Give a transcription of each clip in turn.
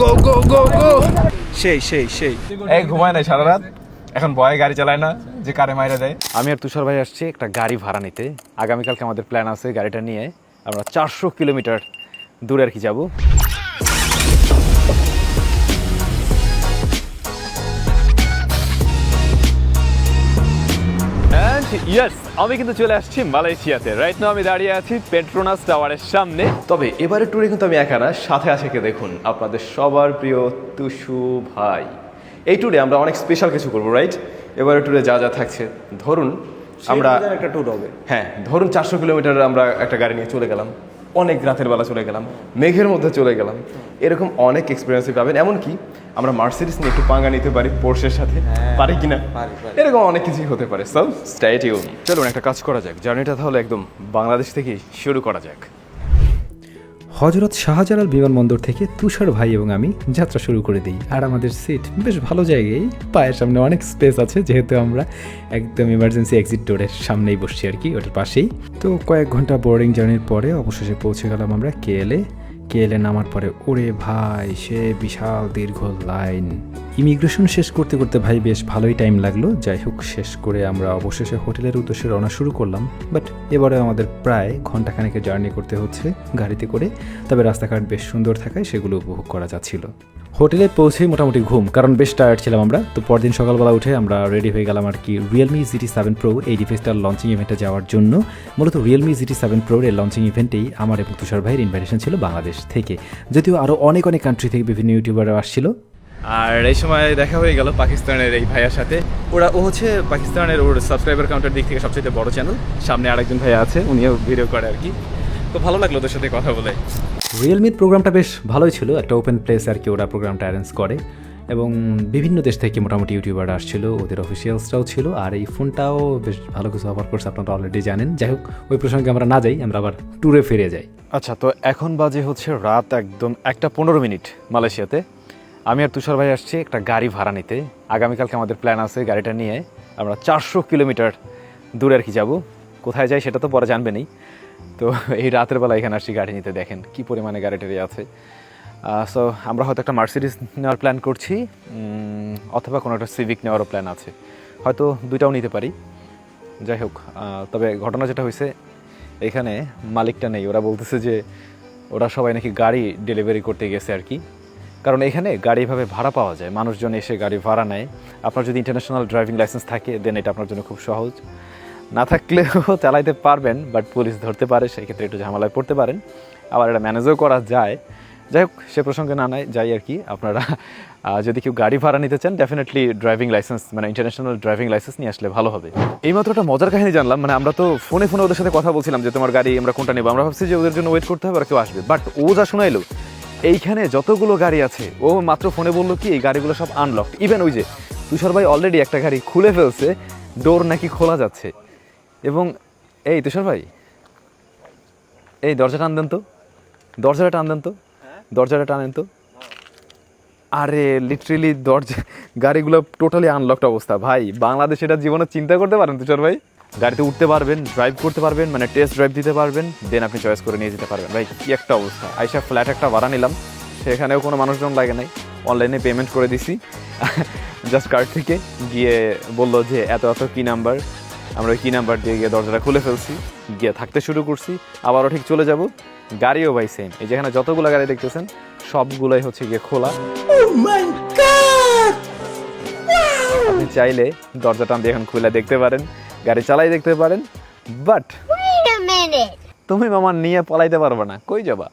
গো গো গো গো সেই সেই সেই। এই ঘুমায় নাই সারা রাত। এখন ভয়ে গাড়ি চালায় না যে কারে মাইরা দেয়। আমি আর তুষার ভাই আসছি একটা গাড়ি ভাড়া নিতে। আগামীকালকে আমাদের প্ল্যান আছে গাড়িটা নিয়ে আমরা চারশো কিলোমিটার দূরে আর কি যাব। ইয়েস আমি কিন্তু চলে আসছি মালয়েশিয়াতে। রাইট নাও আমি দাঁড়িয়ে আছি পেট্রোনাস টাওয়ারের সামনে। তবে এবারে ট্যুরে কিন্তু আমি একা না সাথে আছে কে দেখুন আপনাদের সবার প্রিয় তুষু ভাই। এই ট্যুরে আমরা অনেক স্পেশাল কিছু করব রাইট এবারে ট্যুরে যা যা থাকছে ধরুন আমরা একটা ট্যুর হবে। হ্যাঁ ধরুন চারশো কিলোমিটার আমরা একটা গাড়ি নিয়ে চলে গেলাম। অনেক রাতের বেলা চলে গেলাম মেঘের মধ্যে চলে গেলাম। এরকম অনেক এক্সপিরিয়েন্স পাবেন। এমনকি আমরা মার্সিডিস নিয়ে একটু পাঙ্গা নিতে পারি পোর্সের সাথে। পারি কিনা? পারি, পারি। এরকম অনেক কিছুই হতে পারে। সব স্ট্যাটিউ চলুন একটা কাজ করা যাক। জার্নিটা তাহলে একদম বাংলাদেশ থেকেই শুরু করা যাক। হজরত শাহজালাল বিমানবন্দর থেকে তুষার ভাই এবং আমি যাত্রা শুরু করে দিই। আর আমাদের সিট বেশ ভালো জায়গায়, পায়ের সামনে অনেক স্পেস আছে, যেহেতু আমরা একদম ইমার্জেন্সি এক্সিট ডোরের সামনেই বসছি আর কি, ওটার পাশেই। তো কয়েক ঘণ্টা বোর্ডিং জার্নির পরে অবশেষে পৌঁছে গেলাম আমরা কেএলে কেএলে নামার পরে? ওরে ভাই, সে বিশাল দীর্ঘ লাইন। ইমিগ্রেশন শেষ করতে করতে ভাই বেশ ভালোই টাইম লাগল। যাই হোক, শেষ করে আমরা অবশেষে হোটেলের উদ্দেশ্যে রওনা শুরু করলাম। বাট এবারে আমাদের প্রায় ঘন্টাখানেকের জার্নি করতে হচ্ছে গাড়িতে করে। তবে রাস্তাঘাট বেশ সুন্দর থাকায় সেগুলো উপভোগ করা যাচ্ছিল। হোটেলে পৌঁছে মোটামুটি ঘুম, কারণ বেশ টায়ার্ড ছিলাম আমরা। তো পরদিন সকালবেলা উঠে আমরা রেডি হয়ে গেলাম আর কি রিয়েলমি জিটি সেভেন প্রো এই ডিভাইসটার লঞ্চিং ইভেন্টে যাওয়ার জন্য। মূলত রিয়েলমি জিটি সেভেন প্রোর এই লঞ্চিং ইভেন্টেই আমার এবং তুষার ভাইয়ের ইনভাইটেশন ছিল বাংলাদেশ থেকে। যদিও আরও অনেক অনেক কান্ট্রি থেকে বিভিন্ন ইউটিউবাররা আসছিল। আর এই সময় দেখা হয়ে গেল পাকিস্তানের এই ভাইয়ার সাথে। ওরা, ও হচ্ছে পাকিস্তানের ওর সাবস্ক্রাইবার কাউন্টার দিক থেকে সবচেয়ে বড় চ্যানেল সামনে আরেকজন ভাইয়া আছে, উনিও ভিডিও করে আর কি। তো ভালো লাগল ওদের সাথে কথা বলে। রিয়েলমির প্রোগ্রামটা বেশ ভালোই ছিল একটা ওপেন প্লেস আর কি ওরা প্রোগ্রামটা অ্যারেঞ্জ করে। এবং বিভিন্ন দেশ থেকে মোটামুটি ইউটিউবার আসছিল ওদের অফিসিয়ালসরাও ছিল আর এই ফোনটাও বেশ ভালো কিছু অফার করছে আপনারা অলরেডি জানেন। যাই হোক ওই প্রসঙ্গে আমরা না যাই আমরা আবার ট্যুরে ফিরে যাই। আচ্ছা তো এখন বাজে হচ্ছে রাত একদম একটা পনেরো মিনিট মালয়েশিয়াতে। আমি আর তুষার ভাই আসছি একটা গাড়ি ভাড়া নিতে। আগামীকালকে আমাদের প্ল্যান আছে গাড়িটা নিয়ে আমরা চারশো কিলোমিটার দূরে আর কি যাব। কোথায় যাই সেটা তো পরে জানবেনই। তো এই রাতের বেলা এখানে আসছি গাড়ি নিতে, দেখেন কি পরিমাণে গাড়ি টাড়ি আছে। সো আমরা হয়তো একটা মার্সিডিস নেওয়ার প্ল্যান করছি অথবা কোনো একটা সিভিক নেওয়ারও প্ল্যান আছে। হয়তো দুইটাও নিতে পারি। যাই হোক তবে ঘটনা যেটা হয়েছে, এখানে মালিকটা নেই। ওরা বলতেছে যে ওরা সবাই নাকি গাড়ি ডেলিভারি করতে গেছে আর কি। কারণ এখানে গাড়ি এভাবে ভাড়া পাওয়া যায়। মানুষজন এসে গাড়ি ভাড়া নেয়। আপনার যদি ইন্টারন্যাশনাল ড্রাইভিং লাইসেন্স থাকে দেন এটা আপনার জন্য খুব সহজ। না থাকলেও চালাইতে পারবেন বাট পুলিশ ধরতে পারে সেই ক্ষেত্রে একটু ঝামেলায় পড়তে পারেন। আবার এটা ম্যানেজও করা যায়। যাই হোক, সে প্রসঙ্গে না নাই, যাই আর কি, আপনারা যদি কেউ গাড়ি ভাড়া নিতে চান ডেফিনেটলি ড্রাইভিং লাইসেন্স মানে ইন্টারন্যাশনাল ড্রাইভিং লাইসেন্স নিয়ে আসলে ভালো হবে। এইমাত্র একটা মজার কাহিনী জানলাম মানে আমরা তো ফোনে ফোনে ওদের সাথে কথা বলছিলাম যে তোমার গাড়ি আমরা কোনটা নেব, আমরা ভাবছি যে ওদের জন্য ওয়েট করতে হবে আর কেউ আসবে। বাট ও যা শোনাইলো, এইখানে যতগুলো গাড়ি আছে, ও মাত্র ফোনে বলল কি, এই গাড়িগুলো সব আনলক ইভেন ওই যে তুষার ভাই অলরেডি একটা গাড়ি খুলে ফেলছে ডোর নাকি খোলা যাচ্ছে। এবং, এই তুষার ভাই? এই দরজাটা টান দেন তো? দরজাটা টান দেন তো? দরজাটা টানেন তো? আরে লিটারেলি দরজা, গাড়িগুলো টোটালি আনলকড অবস্থা। ভাই, বাংলাদেশ এটা জীবনে চিন্তা করতে পারেন তুষার ভাই? গাড়িতে উঠতে পারবেন ড্রাইভ করতে পারবেন মানে টেস্ট ড্রাইভ দিতে পারবেন দেন আপনি চয়েস করে নিয়ে যেতে পারবেন। ভাই, কি একটা অবস্থা। আইসা ফ্ল্যাট একটা ভাড়া নিলাম, সেখানেও কোনো মানুষজন লাগে নাই। অনলাইনে পেমেন্ট করে দিছি। জাস্ট কার্ড থেকে গিয়ে বলল যে, এত এত কী নাম্বার আমরা ওই কি নাম্বার দিয়ে গিয়ে দরজাটা খুলে ফেলছি গিয়ে থাকতে শুরু করছি আবারও ঠিক চলে যাব। গাড়িও ভাই সেম এই যেখানে যতগুলো গাড়ি দেখতেছেন সবগুলোই হচ্ছে গিয়ে খোলা। আপনি চাইলে দরজা টান দিয়ে এখন খুলে দেখতে পারেন গাড়ি চালাই দেখতে পারেন বাট. তুমি মামা নিয়ে পলাইতে পারবে না কই যাবা?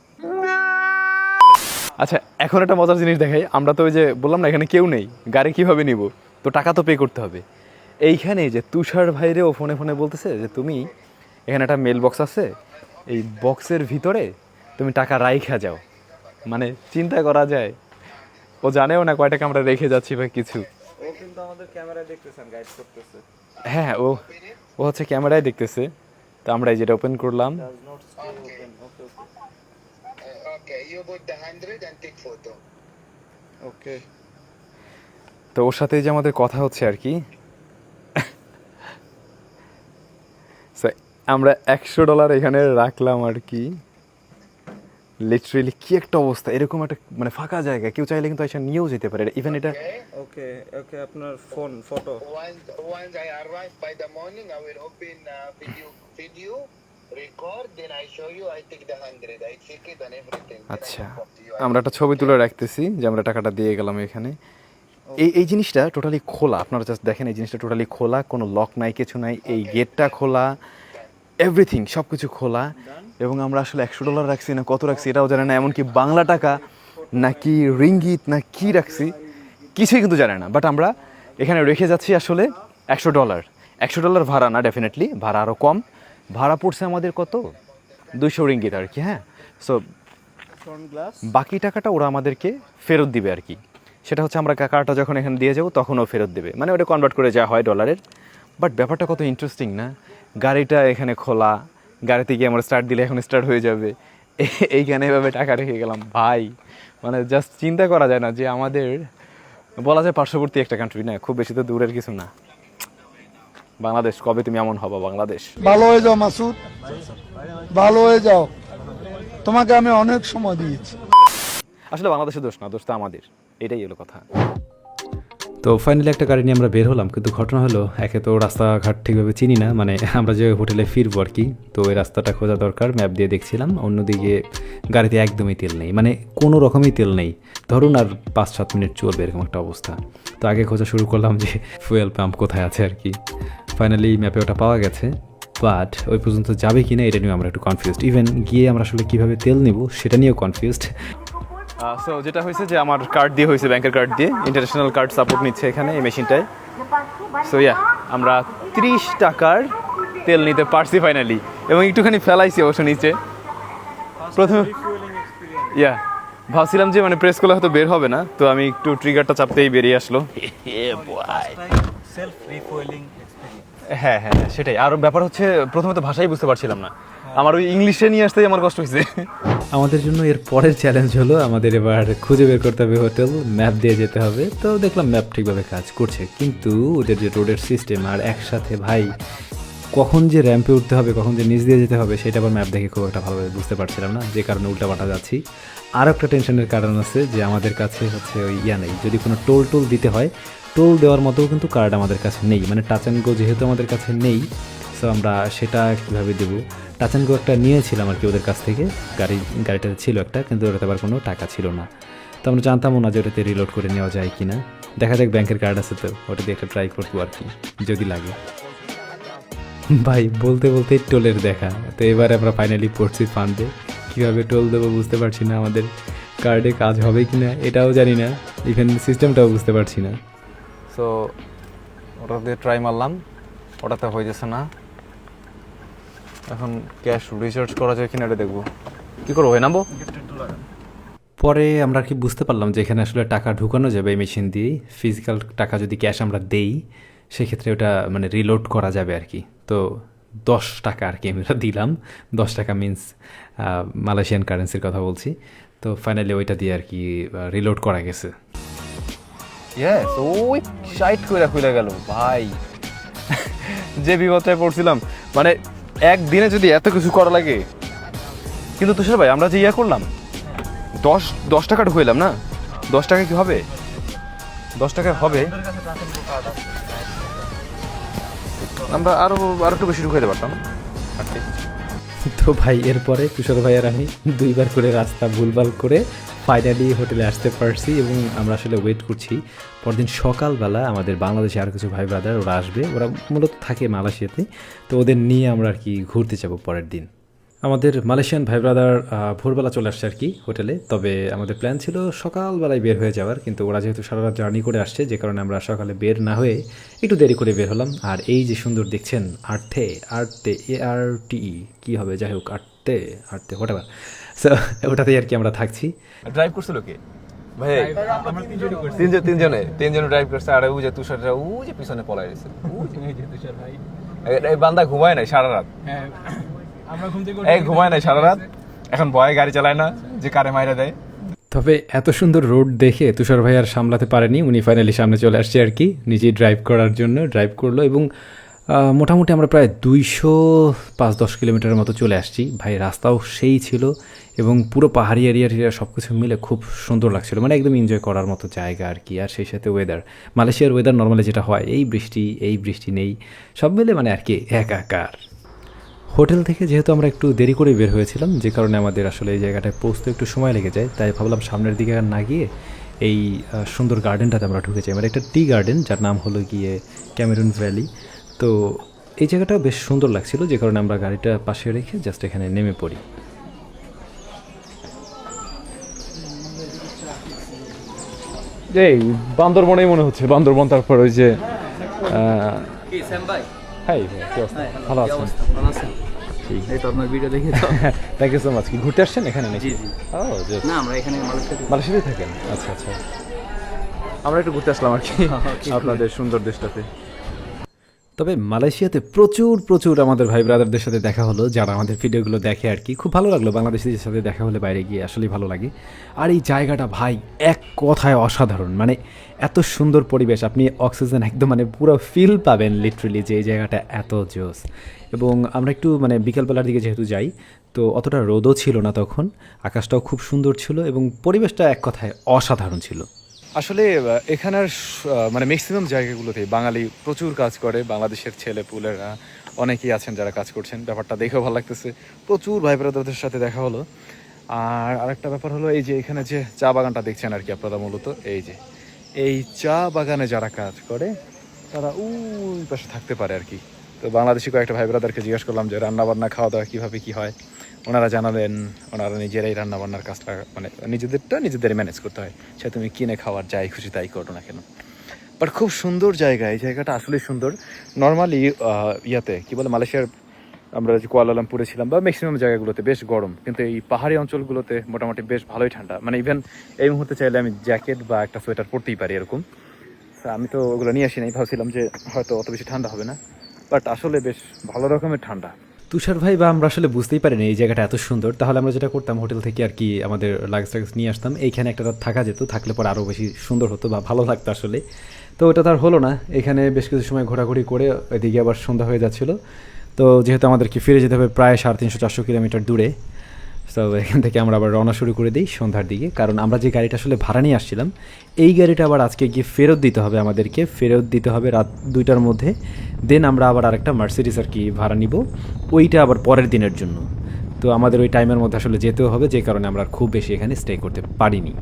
আচ্ছা এখন একটা মজার জিনিস দেখাই আমরা তো ওই যে বললাম না এখানে কেউ নেই গাড়ি কীভাবে নিব? তো টাকা তো পে করতে হবে। এইখানে যে তুষার ভাইরে ও ফোনে ফোনে বলতেছে যে তুমি এখানে একটা মেল বক্স আছে এই বক্সের ভিতরে তুমি টাকা রাইখা যাও। মানে চিন্তা করা যায়। ও জানেও না কয় টাকা আমরা রেখে যাচ্ছি বা কিছু। ও কিন্তু আমাদের ক্যামেরায় দেখতেছেন গাইড করতেছে। হ্যাঁ ও ও হচ্ছে ক্যামেরায় দেখতেছে। তো আমরা এই যেটা ওপেন করলাম। তো ওর সাথে যে আমাদের কথা হচ্ছে আর কি আমরা একশো ডলার এখানে রাখলাম আর কি। লিটারেলি কি একটা অবস্থা এরকম একটা মানে ফাঁকা জায়গা কেউ চাইলে কিন্তু এসে নিয়েও যেতে পারে। ইভেন এটা ওকে ওকে আপনার ফোন ফটো আচ্ছা আমরা একটা ছবি তুলে রাখতেছি যে আমরা টাকাটা দিয়ে গেলাম এখানে। এই এই জিনিসটা টোটালি খোলা। আপনারা জাস্ট দেখেন এই জিনিসটা টোটালি খোলা কোনো লক নাই কিছু নাই এই গেটটা খোলা এভরিথিং সব কিছু খোলা এবং আমরা আসলে একশো ডলার রাখছি না কত রাখছি এটাও জানে না এমনকি বাংলা টাকা নাকি রিঙ্গিত না কি রাখছি কিছুই কিন্তু জানে না। বাট আমরা এখানে রেখে যাচ্ছি আসলে একশো ডলার একশো ডলার ভাড়া না ডেফিনেটলি ভাড়া আরও কম। ভাড়া পড়ছে আমাদের কত? দুইশো রিঙ্গিত আর কি হ্যাঁ? সো বাকি টাকাটা ওরা আমাদেরকে ফেরত দিবে আর কি। সেটা হচ্ছে আমরা কার্ডটা যখন এখানে দিয়ে যাব তখনও ফেরত দেবে। মানে ওটা কনভার্ট করে যা হয় ডলারের বাট ব্যাপারটা কত ইন্টারেস্টিং না? গাড়িটা এখানে খোলা গাড়িতে গিয়ে আমরা স্টার্ট দিলে এখন স্টার্ট হয়ে যাবে। এইখানে এভাবে টাকা রেখে গেলাম ভাই। মানে জাস্ট চিন্তা করা যায় না যে আমাদের বলা যায় পার্শ্ববর্তী একটা কান্ট্রি না খুব বেশি তো দূরের কিছু না। বাংলাদেশ কবে তুমি এমন হব বাংলাদেশ? ভালো হয়ে যাও মাসুদ। ভালো হয়ে যাও। তোমাকে আমি অনেক সময় দিয়েছি। আসলে বাংলাদেশের দোষ না দোষ তো আমাদের। এটাই হলো কথা। তো ফাইনালি একটা গাড়ি নিয়ে আমরা বের হলাম, কিন্তু ঘটনা হলো একে তো রাস্তাঘাট ঠিকভাবে চিনি না মানে আমরা যে হোটেলে ফিরবো আর কি, তো ওই রাস্তাটা খোঁজা দরকার, ম্যাপ দিয়ে দেখছিলাম, অন্যদিকে গাড়িতে একদমই তেল নেই মানে কোনো রকমই তেল নেই। ধরুন আর পাঁচ সাত মিনিট চলবে এরকম একটা অবস্থা। তো আগে খোঁজা শুরু করলাম যে ফুয়েল পাম্প কোথায় আছে আর কি। ফাইনালি ম্যাপে ওটা পাওয়া গেছে বাট ওই পর্যন্ত যাবে কি না এটা নিয়ে আমরা একটু কনফিউজড ইভেন গিয়ে আমরা আসলে কীভাবে তেল নিব সেটা নিয়েও কনফিউজড সো যেটা হয়েছে যে আমার কার্ড দিয়ে হয়েছে ব্যাংকের কার্ড দিয়ে ইন্টারন্যাশনাল কার্ড সাপোর্ট নিচ্ছে এখানে এই মেশিনটায় সো ইয়া আমরা ত্রিশ টাকার তেল নিতে পারছি ফাইনালি এবং একটুখানি ফেলাইছি অবশ্য নিচে। প্রথমে ইয়া ভাবছিলাম যে মানে প্রেস করলে হয়তো বের হবে না তো আমি একটু ট্রিগারটা চাপতেই বেরিয়ে আসলো। হ্যাঁ হ্যাঁ, সেটাই। আর ব্যাপার হচ্ছে প্রথমে তো ভাষাই বুঝতে পারছিলাম না। আমার ওই ইংলিশে নিয়ে আসতেই আমার কষ্ট হয়েছে। আমাদের জন্য এর পরের চ্যালেঞ্জ হলো, আমাদের এবার খুঁজে বের করতে হবে হোটেল ম্যাপ দিয়ে যেতে হবে। তো দেখলাম ম্যাপ ঠিকভাবে কাজ করছে, কিন্তু ওদের যে রোডের সিস্টেম আর একসাথে ভাই, কখন যে র্যাম্পে উঠতে হবে, কখন যে নিচ দিয়ে যেতে হবে, সেটা আবার ম্যাপ দেখে খুব একটা ভালোভাবে বুঝতে পারছিলাম না। যে কারণে উল্টা উল্টাপাল্টা যাচ্ছি। আর একটা টেনশনের কারণ আছে যে আমাদের কাছে হচ্ছে ওই ইয়া নেই। যদি কোনো টোল টোল দিতে হয় টোল দেওয়ার মতো কিন্তু কার্ড আমাদের কাছে নেই। মানে টাচ অ্যান্ড গো যেহেতু আমাদের কাছে নেই সো আমরা সেটা কীভাবে দেবো? টাচ অ্যান্ড গো একটা নিয়েছিলাম আর কি ওদের কাছ থেকে। গাড়ি, গাড়িটাতে ছিল একটা, কিন্তু ওটাতে আবার কোনো টাকা ছিল না। তো আমরা জানতামও না যে ওটাতে রিলোড করে নেওয়া যায় কি না দেখা যাক ব্যাংকের কার্ড আছে তো, ওটা দিয়ে একটা ট্রাই করব আর কি, যদি লাগে। ভাই, বলতে বলতেই টোলের দেখা। তো এবার আমরা ফাইনালি পড়ছি ফান্ডে কীভাবে টোল দেবো বুঝতে পারছি না, আমাদের কার্ডে কাজ হবে কি না এটাও জানি না। ইভেন সিস্টেমটাও বুঝতে পারছি না। সো ওটা দিয়ে ট্রাই মারলাম। ওটাতে হয়ে না। এখন ক্যাশ রিচার্জ করা যায় কিনা এটা দেখব। কি করব ভাই নামবো? পরে আমরা কি বুঝতে পারলাম যে এখানে আসলে টাকা ঢুকানো যাবে এই মেশিন দিয়েই ফিজিক্যাল টাকা যদি ক্যাশ আমরা দেই সেক্ষেত্রে ওটা মানে রিলোড করা যাবে আর কি। তো দশ টাকা আর কি আমরা দিলাম। দশ টাকা মিন্স মালয়েশিয়ান কারেন্সির কথা বলছি। তো ফাইনালি ওইটা দিয়ে আর কি রিলোড করা গেছে। ইয়েস ওই সাইড করে খুলে গেল ভাই। যে বিপদটায় পড়ছিলাম মানে একদিনে যদি এত কিছু করা লাগে। কিন্তু তুষার ভাই, আমরা যে ইয়া করলাম, দশ দশ টাকা ঢুকাইলাম না? দশ টাকা কি হবে? দশ টাকা হবে। আমরা আরও আরও একটু বেশি ঢুকাইতে পারতাম। তো ভাই, এরপরে তুষার ভাই আর আমি দুইবার করে রাস্তা ভুলভাল করে ফাইনালি হোটেলে আসতে পারছি এবং আমরা আসলে ওয়েট করছি। পরদিন সকালবেলা আমাদের বাংলাদেশে আর কিছু ভাই ব্রাদার ওরা আসবে। ওরা মূলত থাকে মালয়েশিয়াতে। তো ওদের নিয়ে আমরা আর কি ঘুরতে যাব পরের দিন। আমাদের মালয়েশিয়ান ভাই ব্রাদার ভোরবেলা চলে আসছে আর কি হোটেলে। তবে আমাদের প্ল্যান ছিল সকালবেলায় বের হয়ে যাওয়ার। কিন্তু ওরা যেহেতু সারা রাত জার্নি করে আসছে, যে কারণে আমরা সকালে বের না হয়ে একটু দেরি করে বের হলাম। আর এই যে সুন্দর দেখছেন, আর্থে আর্টে এ আর টি কী হবে? যাই হোক আর্টে আর্টে হোটেল সো ওটাতেই আর কি আমরা থাকছি। ড্রাইভ করছিল কে? ভাই তিনজন তিনজনে তিনজনে ড্রাইভ করছে। আর ওই যে তুষারটা যে পিছনে পলাই এই- বান্দা ঘুমায় নাই সারা রাত। এই ঘুমায় নাই সারা রাত। এখন ভয়ে গাড়ি চালায় না যে কারে মাইরা দেয়। তবে এত সুন্দর রোড দেখে তুষার ভাই আর সামলাতে পারেনি। উনি ফাইনালি সামনে চলে আসছে আর কি। নিজেই ড্রাইভ করার জন্য ড্রাইভ করল এবং মোটামুটি আমরা প্রায় দুইশো পাঁচ দশ কিলোমিটারের মতো চলে আসছি। ভাই, রাস্তাও সেই ছিল এবং পুরো পাহাড়ি এরিয়া সব কিছু মিলে খুব সুন্দর লাগছিল। মানে একদম এনজয় করার মতো জায়গা আর কি। আর সেই সাথে ওয়েদার মালয়েশিয়ার ওয়েদার নর্মালি যেটা হয়, এই বৃষ্টি এই বৃষ্টি নেই। সব মিলে মানে আর কি একাকার। হোটেল থেকে যেহেতু আমরা একটু দেরি করে বের হয়েছিলাম, যে কারণে আমাদের আসলে এই জায়গাটায় পৌঁছতে একটু সময় লেগে যায়, তাই ভাবলাম সামনের দিকে আর না গিয়ে এই সুন্দর গার্ডেনটাতে আমরা ঢুকে যাই। মানে একটা টি গার্ডেন যার নাম হলো গিয়ে ক্যামেরুন ভ্যালি তো এই জায়গাটা বেশ সুন্দর লাগছিল যে কারণে আমরা গাড়িটা পাশে রেখে জাস্ট এখানে নেমে পড়ি। এই বান্দরবনেই মনে হচ্ছে বান্দরবন তারপর ওই যে হাই ভালো আছেন? এই তো আপনার ভিডিও দেখে থ্যাংক ইউ সো মাচ কি ঘুরতে আসছেন এখানে নাকি? জি জি। ও just না আমরা এখানে মালয়েশিয়াতে মালয়েশিয়াতে থাকেন? আচ্ছা আচ্ছা। আমরা একটু ঘুরতে আসলাম আর কি আপনাদের সুন্দর দেশটাতে। তবে মালয়েশিয়াতে প্রচুর প্রচুর আমাদের ভাই ব্রাদারদের সাথে দেখা হলো, যারা আমাদের ভিডিওগুলো দেখে আর কি। খুব ভালো লাগল বাংলাদেশিদের সাথে দেখা হলে বাইরে গিয়ে আসলেই ভালো লাগে। আর এই জায়গাটা ভাই, এক কথায় অসাধারণ। মানে এত সুন্দর পরিবেশ, আপনি অক্সিজেন একদম মানে পুরো ফিল পাবেন লিটারেলি যে এই জায়গাটা এত জোস। এবং আমরা একটু মানে বিকালবেলার দিকে যেহেতু যাই, তো অতটা রোদও ছিল না তখন, আকাশটাও খুব সুন্দর ছিল এবং পরিবেশটা এক কথায় অসাধারণ ছিল। আসলে এখানের মানে ম্যাক্সিমাম জায়গাগুলোতে বাঙালি প্রচুর কাজ করে, বাংলাদেশের ছেলে পুলেরা অনেকেই আছেন যারা কাজ করছেন, ব্যাপারটা দেখেও ভালো লাগতেছে। প্রচুর ভাই ব্রাদারদের সাথে দেখা হলো। আর আরেকটা ব্যাপার হলো, এই যে এখানে যে চা বাগানটা দেখছেন আর কি আপনারা মূলত, এই যে, এই চা বাগানে যারা কাজ করে, তারা ওই পাশে থাকতে পারে আর কি। তো বাংলাদেশি কয়েকটা ভাই ব্রাদারকে জিজ্ঞেস করলাম যে রান্না বান্না খাওয়া দাওয়া কীভাবে কী হয়? ওনারা জানালেন, ওনারা নিজেরাই রান্নাবান্নার কাজটা মানে নিজেদেরটা নিজেদেরই ম্যানেজ করতে হয়। সে তুমি কিনে খাওয়ার, যাই খুশি তাই করো না কেন। বাট খুব সুন্দর জায়গা, এই জায়গাটা আসলে সুন্দর। নর্মালি ইয়াতে, কি বলে, মালয়েশিয়ার আমরা যে কুয়ালালামপুরে ছিলাম, বা ম্যাক্সিমাম জায়গাগুলোতে বেশ গরম। কিন্তু এই পাহাড়ি অঞ্চলগুলোতে মোটামুটি বেশ ভালোই ঠান্ডা। মানে ইভেন এই মুহূর্তে চাইলে আমি জ্যাকেট বা একটা সোয়েটার পরতেই পারি এরকম। আমি তো ওগুলো নিয়ে আসি নাই, ভাবছিলাম যে হয়তো অত বেশি ঠান্ডা হবে না। বাট আসলে বেশ ভালো রকমের ঠান্ডা। তুষার ভাই, বা আমরা আসলে বুঝতেই পারি না এই জায়গাটা এত সুন্দর। তাহলে আমরা যেটা করতাম, হোটেল থেকে আর কি আমাদের লাগেজ টাগেজ নিয়ে আসতাম। এইখানে একটা থাকা যেত, থাকলে পরে আরও বেশি সুন্দর হতো বা ভালো লাগতো আসলে। তো ওটা তার হলো না। এখানে বেশ কিছু সময় ঘোরাঘুরি করে এদিকে আবার সন্ধ্যা হয়ে যাচ্ছিল। তো যেহেতু আমাদেরকে ফিরে যেতে হবে প্রায় সাড়ে তিনশো চারশো কিলোমিটার দূরে তো এখান থেকে আমরা আবার রওনা শুরু করে দিই সন্ধ্যার দিকে। কারণ আমরা যে গাড়িটা আসলে ভাড়া নিয়ে আসছিলাম, এই গাড়িটা আবার আজকে গিয়ে ফেরত দিতে হবে আমাদেরকে। ফেরত দিতে হবে রাত দুইটার মধ্যে। দেন আমরা আবার আরেকটা মার্সিডিস আর কি ভাড়া নিব। ওইটা আবার পরের দিনের জন্য। তো আমাদের ওই টাইমের মধ্যে আসলে যেতেও হবে, যে কারণে আমরা খুব বেশি এখানে স্টে করতে পারিনি।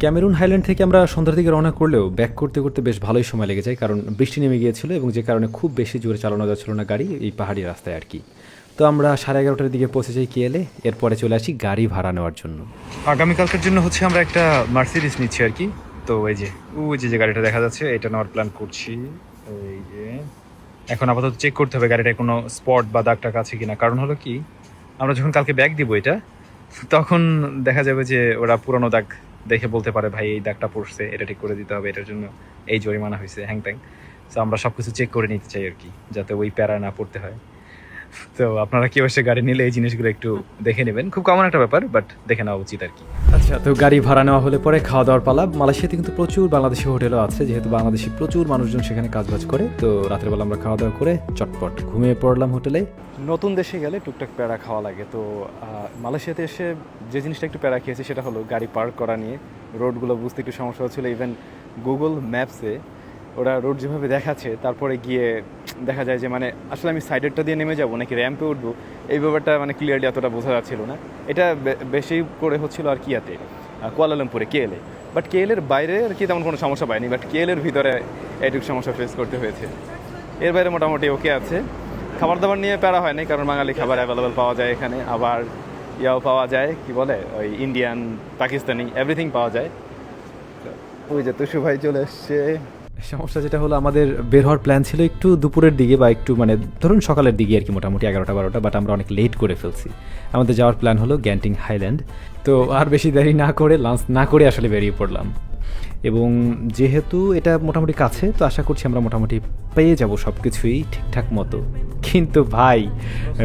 ক্যামেরুন হাইল্যান্ড থেকে আমরা সন্ধ্যার দিকে রওনা করলেও ব্যাক করতে করতে বেশ ভালোই সময় লেগে যায়, কারণ বৃষ্টি নেমে গিয়েছিল এবং যে কারণে খুব বেশি জোরে চালানো যাচ্ছিল না গাড়ি, এই পাহাড়ি রাস্তায় আর কি। তো আমরা সাড়ে এগারোটার দিকে পৌঁছে যাই কিয়েলে এরপরে চলে আসি গাড়ি ভাড়া নেওয়ার জন্য। আগামীকালকের জন্য হচ্ছে আমরা একটা মার্সিডিস নিচ্ছি আর কি। তো এই যে ওই যে যে গাড়িটা দেখা যাচ্ছে, এটা নেওয়ার প্ল্যান করছি। এই যে, এখন আপাতত চেক করতে হবে গাড়িটায় কোনো স্পট বা দাগ টাক আছে কিনা। কারণ হলো কি, আমরা যখন কালকে ব্যাগ দিব এটা, তখন দেখা যাবে যে ওরা পুরনো দাগ দেখে বলতে পারে, ভাই, এই দাগটা পড়ছে, এটা ঠিক করে দিতে হবে, এটার জন্য এই জরিমানা হয়েছে হ্যাং ত্যাং তো আমরা সব কিছু চেক করে নিতে চাই আর কি, যাতে ওই প্যারা না পড়তে হয়। তো আপনারা কেউ এসে গাড়ি নিলে এই জিনিসগুলো একটু দেখে নেবেন। খুব কমন একটা ব্যাপার বাট দেখে নেওয়া উচিত আর কি। আচ্ছা তো গাড়ি ভাড়া নেওয়া হলে পরে খাওয়া দাওয়ার পালা। মালয়েশিয়াতে কিন্তু প্রচুর বাংলাদেশি হোটেলও আছে যেহেতু বাংলাদেশি প্রচুর মানুষজন সেখানে কাজবাজ করে। তো রাতের বেলা আমরা খাওয়া দাওয়া করে চটপট ঘুমিয়ে পড়লাম হোটেলে। নতুন দেশে গেলে টুকটাক প্যারা খাওয়া লাগে। তো মালয়েশিয়াতে এসে যে জিনিসটা একটু প্যারা খেয়েছি সেটা হলো গাড়ি পার্ক করা নিয়ে। রোডগুলো বুঝতে একটু সমস্যা হচ্ছিল। ইভেন গুগল ম্যাপসে ওরা রোড যেভাবে দেখাচ্ছে তারপরে গিয়ে দেখা যায় যে মানে আসলে আমি সাইডেরটা দিয়ে নেমে যাব নাকি র্যাম্পে উঠবো? এই ব্যাপারটা মানে ক্লিয়ারলি এতটা বোঝা যাচ্ছিল না। এটা বেশি করে হচ্ছিল আর কিয়াতে কুয়ালালামপুরে কেএলে বাট কেএলের বাইরে আর কি তেমন কোনো সমস্যা পাইনি বাট কেএলের ভিতরে এইটুকু সমস্যা ফেস করতে হয়েছে। এর বাইরে মোটামুটি ওকে আছে। খাবার দাবার নিয়ে প্যারা হয়নি, কারণ বাঙালি খাবার অ্যাভেলেবেল পাওয়া যায় এখানে। আবার ইয়াও পাওয়া যায়, কি বলে, ওই ইন্ডিয়ান পাকিস্তানি এভরিথিং পাওয়া যায়। ওই যে তুষু ভাই চলে এসছে। সমস্যা যেটা হলো, আমাদের বের হওয়ার প্ল্যান ছিল একটু দুপুরের দিকে বা একটু মানে ধরুন সকালের দিকে আর কি মোটামুটি এগারোটা, বারোটা বাট আমরা অনেক লেট করে ফেলছি। আমাদের যাওয়ার প্ল্যান হলো গ্যান্টিং হাইল্যান্ড তো আর বেশি দেরি না করে লাঞ্চ না করে আসলে বেরিয়ে পড়লাম। এবং যেহেতু এটা মোটামুটি কাছে, তো আশা করছি আমরা মোটামুটি পেয়ে যাব সব কিছুই ঠিকঠাক মতো। কিন্তু ভাই,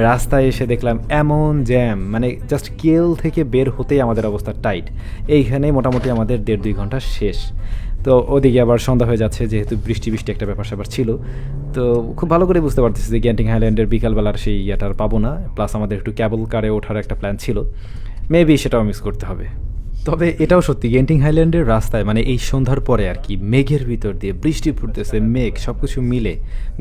রাস্তায় এসে দেখলাম এমন জ্যাম মানে জাস্ট কেল থেকে বের হতেই আমাদের অবস্থা টাইট এইখানে মোটামুটি আমাদের দেড় দুই ঘণ্টা শেষ। তো ওদিকে আবার সন্ধ্যা হয়ে যাচ্ছে, যেহেতু বৃষ্টি বৃষ্টি একটা ব্যাপার স্যাপার ছিল। তো খুব ভালো করে বুঝতে পারতেছি যে গ্যান্টিং হাইল্যান্ডের বিকালবেলার সেই ইয়েটা আর পাবো না। প্লাস আমাদের একটু ক্যাবল কারে ওঠার একটা প্ল্যান ছিল। মেবি সেটাও মিস করতে হবে। তবে এটাও সত্যি গেন্টিং হাইল্যান্ডের রাস্তায় মানে এই সন্ধ্যার পরে আর কি মেঘের ভিতর দিয়ে বৃষ্টি পড়তেছে মেঘ সব কিছু মিলে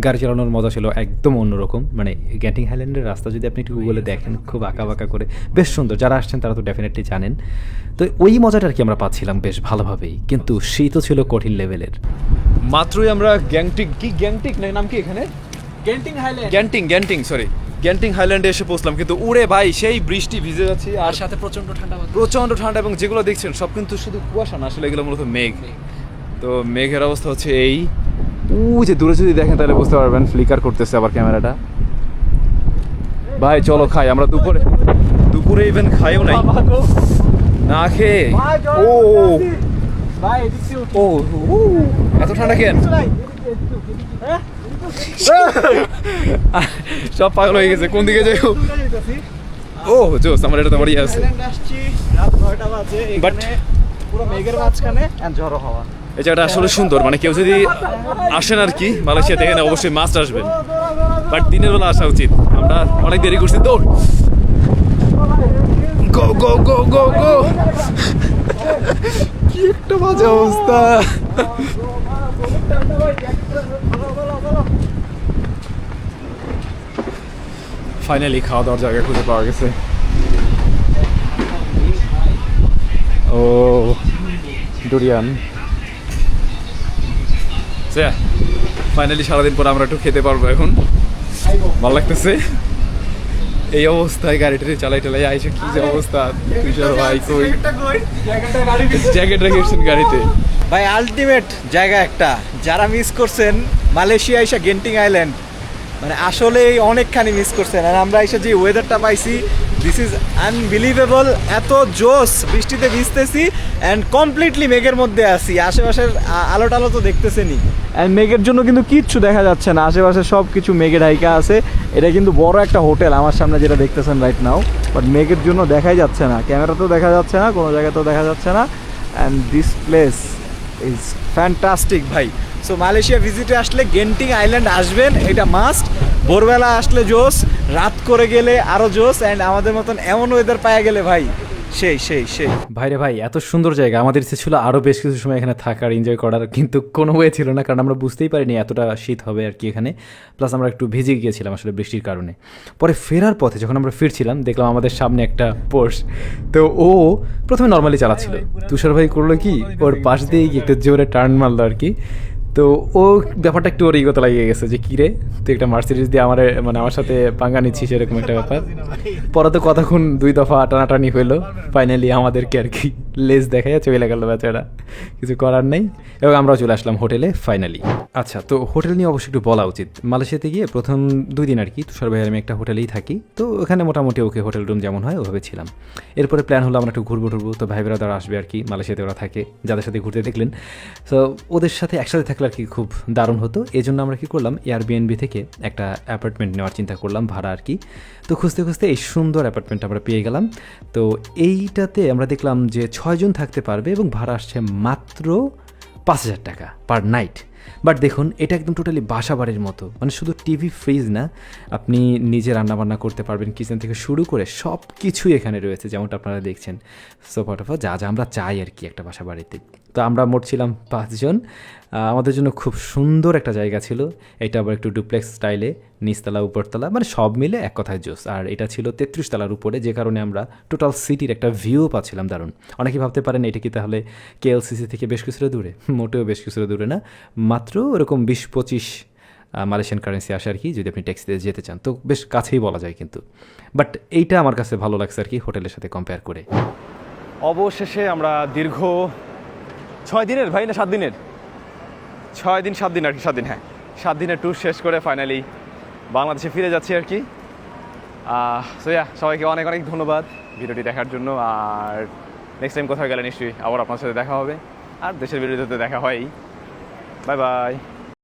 গাড়ি চালানোর মজা ছিল একদম অন্যরকম। মানে গেন্টিং হাইল্যান্ডের রাস্তা যদি আপনি একটু গুগলে দেখেন খুব আঁকা বাঁকা করে বেশ সুন্দর যারা আসছেন তারা তো ডেফিনেটলি জানেন। তো ওই মজাটা আর কি আমরা পাচ্ছিলাম বেশ ভালোভাবেই কিন্তু শীতও ছিল কঠিন লেভেলের মাত্রই আমরা গ্যাংটিক কি গ্যাংটিক না নাম কি এখানে? Genting Highland Genting Genting sorry Genting হাইল্যান্ডে এসে পৌঁছলাম। কিন্তু উড়ে ভাই সেই বৃষ্টি ভিজে যাচ্ছি আর সাথে প্রচণ্ড ঠান্ডা প্রচণ্ড ঠান্ডা এবং যেগুলো দেখছেন সব কিন্তু শুধু কুয়াশা না আসলে এগুলো মূলত মেঘ। তো মেঘের অবস্থা হচ্ছে এই। উ যে দূরে যদি দেখেন তাহলে বুঝতে পারবেন ফ্লিকার করতেছে আবার ক্যামেরাটা। ভাই চলো খাই আমরা দুপুরে দুপুরে ইভেন খাইও নাই। না খেয়ে। ও ও। এত ঠান্ডা কেন? সব পাগল হয়ে গেছে। কোন দিকে যাই ও জোস আমার এটা তো বাড়ি আছে। এখানে পুরো মেঘের মাঝখানে ঝড়ো হওয়া। এই জায়গাটা আসলে সুন্দর মানে কেউ যদি আসেন আর কি মালয়েশিয়াতে এখানে অবশ্যই মাস্ট আসবেন। বাট দিনের বেলা আসা উচিত। আমরা অনেক দেরি করছি দৌড়। গো গো গো গো গো কি একটা বাজে অবস্থা। ফাইনালি খাওয়া দাওয়ার জায়গা খুঁজে পাওয়া গেছে ও ডুরিয়ান ফাইনালি সারাদিন পর আমরা একটু খেতে পারব এখন। ভালো লাগতেছে। এই অবস্থায় গাড়ি টাড়ি চালাই টালাই আইসে কি যে অবস্থা। তুষার ভাই কই? জ্যাকেট রেখে এসছেন গাড়িতে। ভাই আলটিমেট জায়গা একটা। যারা মিস করছেন, মালয়েশিয়া এসে গেন্টিং আইল্যান্ড মানে আসলেই অনেকখানি মিস করছেন। আর আমরা এসে যে ওয়েদারটা পাইছি দিস ইজ আনবিলিভেবল এত জোস বৃষ্টিতে ভিজতেছি অ্যান্ড কমপ্লিটলি মেঘের মধ্যে আছি। আশেপাশের আলো টালো তো দেখতেছেনই। অ্যান্ড মেঘের জন্য কিন্তু কিচ্ছু দেখা যাচ্ছে না। আশেপাশে সব কিছু মেঘে ঢাইকা আছে। এটা কিন্তু বড় একটা হোটেল আমার সামনে যেটা দেখতেছেন রাইট নাও বাট মেঘের জন্য দেখাই যাচ্ছে না। ক্যামেরাতেও দেখা যাচ্ছে না, কোনো জায়গাতেও দেখা যাচ্ছে না। And this place is fantastic ভাই। সো মালয়েশিয়া ভিজিটে আসলে গেন্টিং আইল্যান্ড আসবেন, এটা মাস্ট ভোরবেলা আসলে জোস রাত করে গেলে আরও জোস অ্যান্ড আমাদের মতন এমন ওয়েদার পাওয়া গেলে ভাই। সেই সেই সেই। ভাইরে ভাই, এত সুন্দর জায়গা। আমাদের ইচ্ছে ছিল আরও বেশ কিছু সময় এখানে থাকার এনজয় করার, কিন্তু কোনো ওয়ে ছিল না, কারণ আমরা বুঝতেই পারিনি এতটা শীত হবে আর কি এখানে। প্লাস আমরা একটু ভিজে গিয়েছিলাম আসলে বৃষ্টির কারণে। পরে ফেরার পথে যখন আমরা ফিরছিলাম, দেখলাম আমাদের সামনে একটা পোর্স তো ও প্রথমে নর্মালি চালাচ্ছিল। তুষার ভাই করল কি? ওর পাশ দিয়ে গিয়ে একটু জোরে টার্ন মারলো আর কি। তো ও ব্যাপারটা একটু ওর ইগোতে লাগিয়ে গেছে যে, কিরে, তুই একটা মার্সিডিস দিয়ে আমার মানে আমার সাথে পাঙ্গা নিচ্ছিস, এরকম একটা ব্যাপার? পরে তো কতক্ষণ দুই দফা টানাটানি হইল ফাইনালি আমাদেরকে আর কি। লেজ দেখাইয়া চলে গেল বেচারা। কিছু করার নেই। এবং আমরাও চলে আসলাম হোটেলে ফাইনালি আচ্ছা তো হোটেল নিয়ে অবশ্যই একটু বলা উচিত। মালয়েশিয়াতে গিয়ে প্রথম দুই দিন আর কি তুষার ভাই আর আমি একটা হোটেলেই থাকি। তো ওখানে মোটামুটি ওকে হোটেল রুম যেমন হয়, ওভাবে ছিলাম। এরপরে প্ল্যান হলো আমরা একটু ঘুরবো টুরবো। তো ভাই বেড়া আসবে আর কি, মালয়েশিয়াতে ওরা থাকে, যাদের সাথে ঘুরতে দেখলেন। তো ওদের সাথে একসাথে থাকলে আর কি খুব দারুণ হতো। এই জন্য আমরা কি করলাম এয়ারবিএনবি থেকে একটা অ্যাপার্টমেন্ট নেওয়ার চিন্তা করলাম, ভাড়া আর কি। তো খুঁজতে খুঁজতে এই সুন্দর অ্যাপার্টমেন্ট আমরা পেয়ে গেলাম। তো এইটাতে আমরা দেখলাম যে ছয়জন থাকতে পারবে এবং ভাড়া আসছে মাত্র পাঁচ হাজার টাকা পার নাইট। বাট দেখুন, এটা একদম টোটালি বাসা বাড়ির মতো। মানে শুধু টিভি ফ্রিজ না, আপনি নিজে রান্নাবান্না করতে পারবেন কিচেন থেকে শুরু করে সব কিছুই এখানে রয়েছে, যেমনটা আপনারা দেখছেন। সো টোফা যা যা আমরা চাই আর কি একটা বাসা বাড়িতে। তো আমরা মোট ছিলাম পাঁচজন আমাদের জন্য খুব সুন্দর একটা জায়গা ছিল। এটা আবার একটু ডুপ্লেক্স স্টাইলে নিচতলা, উপরতলা মানে সব মিলে এক কথায় জোস। আর এটা ছিল তেত্রিশ তলার উপরে, যে কারণে আমরা টোটাল সিটির একটা ভিউ পাচ্ছিলাম, দারুণ। অনেকে ভাবতে পারেন, এটা কি তাহলে কেএলসিসি থেকে বেশ কিছুটা দূরে? মোটেও বেশ কিছুটা দূরে না। মাত্র এরকম বিশ পঁচিশ মালয়েশিয়ান কারেন্সি আসে আর কি, যদি আপনি ট্যাক্সিতে যেতে চান। তো বেশ কাছেই বলা যায় কিন্তু। বাট এইটা আমার কাছে ভালো লাগছে আর কি, হোটেলের সাথে কম্পেয়ার করে। অবশেষে আমরা দীর্ঘ ছয় দিনের ভাই না সাত দিনের? ছয় দিন সাত দিন আর কি সাত দিন হ্যাঁ। সাত দিনের ট্যুর শেষ করে ফাইনালি বাংলাদেশে ফিরে যাচ্ছি আর কি। সোয়া সবাইকে অনেক অনেক ধন্যবাদ ভিডিওটি দেখার জন্য। আর নেক্সট টাইম কোথাও গেলে নিশ্চয়ই আবার আপনার সাথে দেখা হবে। আর দেশের ভিডিওতে তো দেখা হয়ই। Bye bye